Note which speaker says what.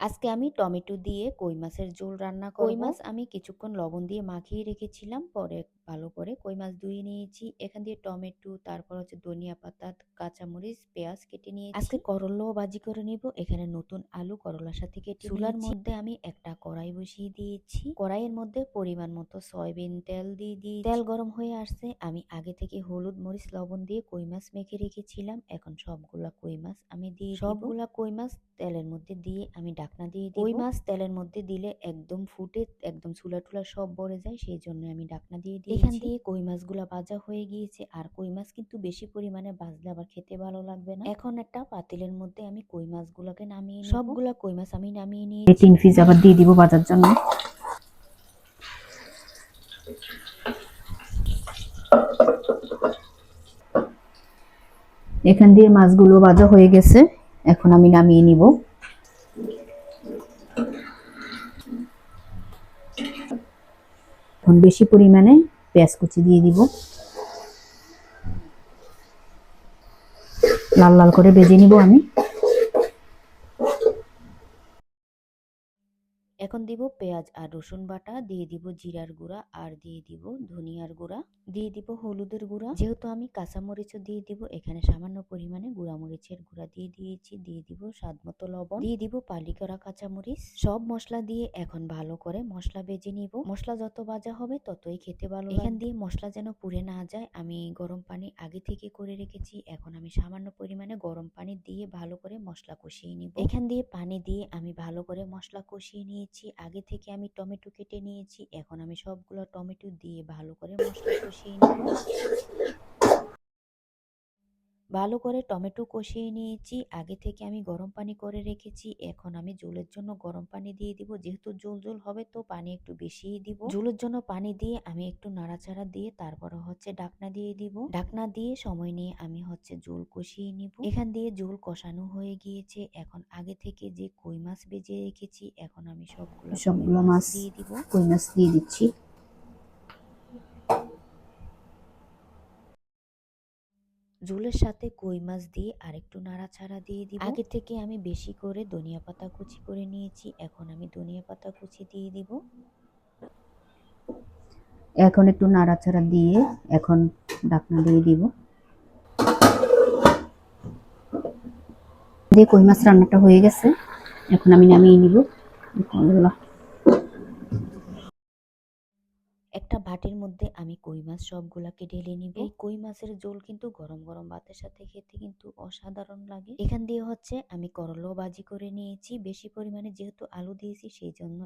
Speaker 1: আজকে আমি টমেটো দিয়ে কই মাছের ঝোল রান্না করব। কই মাছ? আমি কিছুক্ষণ লবণ দিয়ে মাখিয়ে রেখেছিলাম পরে ভালো করে কই মাছ ধুয়ে নিয়েছি। এখান দিয়ে টমেটো তারপর হচ্ছে ধনিয়া পাতা কাঁচামরিচ পেঁয়াজ কেটে নিয়েছি। আজকে করলাও ভাজি করে নিব। এখানে নতুন আলু করলার সাথে কেটে চুলার মধ্যে আমি একটা কড়াই বসিয়ে দিয়েছি। কড়াইয়ের মধ্যে পরিমাণ মতো সয়াবিন তেল দিয়ে দিই তেল গরম হয়ে আসছে। আমি আগে থেকে হলুদ মরিচ লবণ দিয়ে কই মাছ মেখে রেখেছিলাম। এখন সবগুলা কই মাছ আমি দিয়ে সবগুলা কই মাছ তেলের মধ্যে দিয়ে আমি ঢাকনা দিয়ে দিই কই মাছ তেলের মধ্যে দিলে একদম ফুটে একদম চুলা টুলা সব ভরে যায় সেই জন্য আমি ঢাকনা দিয়ে দিই এখান দিয়ে কই মাছগুলা ভাজা হয়ে গিয়েছে আর কই মাছ কিন্তু বেশি পরিমাণে ভাজলে আবার খেতে ভালো লাগবে না। এখন একটা পাতিলের মধ্যে আমি কই মাছগুলোকে নামিয়ে নিব। সবগুলা কই মাছ আমি নামিয়ে নিয়ে
Speaker 2: তিন পিস আবার দিয়ে দিব বাজার জন্য। এখান দিয়ে মাছগুলো ভাজা হয়ে গেছে এখন আমি নামিয়ে নিব। এখন বেশি পরিমাণে পেঁয়াজ কুচি দিয়ে দিব। লাল লাল করে বেজে নিব আমি।
Speaker 1: এখন দিব পেঁয়াজ আর রসুন বাটা দিয়ে দিব জিরার গুঁড়া আর দিয়ে দিব ধনিয়ার গুঁড়া দিয়ে দিব হলুদের গুঁড়া। যেহেতু আমি কাঁচামরিচও দিয়ে দিব এখানে সামান্য পরিমাণে গুঁড়া মরিচের গুঁড়া দিয়ে দিয়েছি দিয়ে দিব স্বাদ মতো লবণ দিয়ে দিব পালি করা কাঁচামরিচ। সব মশলা দিয়ে এখন ভালো করে মশলা বেজে নিব। মশলা যত ভাজা হবে ততই খেতে ভালো এখান দিয়ে মশলা যেন পুড়ে না যায় আমি গরম পানি আগে থেকে করে রেখেছি এখন আমি সামান্য পরিমাণে গরম পানি দিয়ে ভালো করে মশলা কষিয়ে নিব। এখান দিয়ে পানি দিয়ে আমি ভালো করে মশলা কষিয়ে নিয়েছি। আগে থেকে আমি টমেটো কেটে নিয়েছি, এখন আমি সবগুলো টমেটো দিয়ে ভালো করে মশলা কষিয়ে নিব। ভালো করে টমেটো কষিয়ে নিয়েছি। আগে থেকে আমি গরম পানি করে রেখেছি। এখন আমি জলের জন্য গরম পানি দিয়ে দিব। যেহেতু জল জল হবে তো পানি একটু বেশিই দিব। জলের জন্য পানি দিয়ে আমি একটু নাড়াচাড়া দিয়ে তারপরে হচ্ছে ডাকনা দিয়ে দিব। ডাকনা দিয়ে সময় নিয়ে আমি হচ্ছে জল কষিয়ে নিব। এখান দিয়ে জল কষানো হয়ে গিয়েছে। এখন আগে থেকে যে কই মাছ বেজে রেখেছি এখন আমি সবগুলো
Speaker 2: সবগুলো মাছ
Speaker 1: দিয়ে দিব।
Speaker 2: কই মাছ দিয়ে দিচ্ছি।
Speaker 1: ঝোলের সাথে কই মাছ দিয়ে আরেকটু নাড়াচাড়া দিয়ে দিব। আগে থেকে আমি বেশি করে ধনিয়া পাতা কুচি করে নিয়েছি এখন আমি ধনিয়া পাতা কুচি দিয়ে দিব।
Speaker 2: এখন একটু নাড়াচাড়া দিয়ে এখন ডাকনা দিয়ে দিব। দিয়ে কই মাছ রান্নাটা হয়ে গেছে এখন আমি নামিয়ে নিব। আল্লাহ
Speaker 1: একটা বাটির মধ্যে আমি কই মাছ সবগুলাকে ঢেলে নিব। এই কই মাছের ঝোল কিন্তু গরম গরম ভাতের সাথে খেতে কিন্তু অসাধারণ লাগে। এখান দিয়ে হচ্ছে আমি করল বাজি করে নিয়েছি। বেশি পরিমাণে যেহেতু আলু দিয়েছি সেই জন্য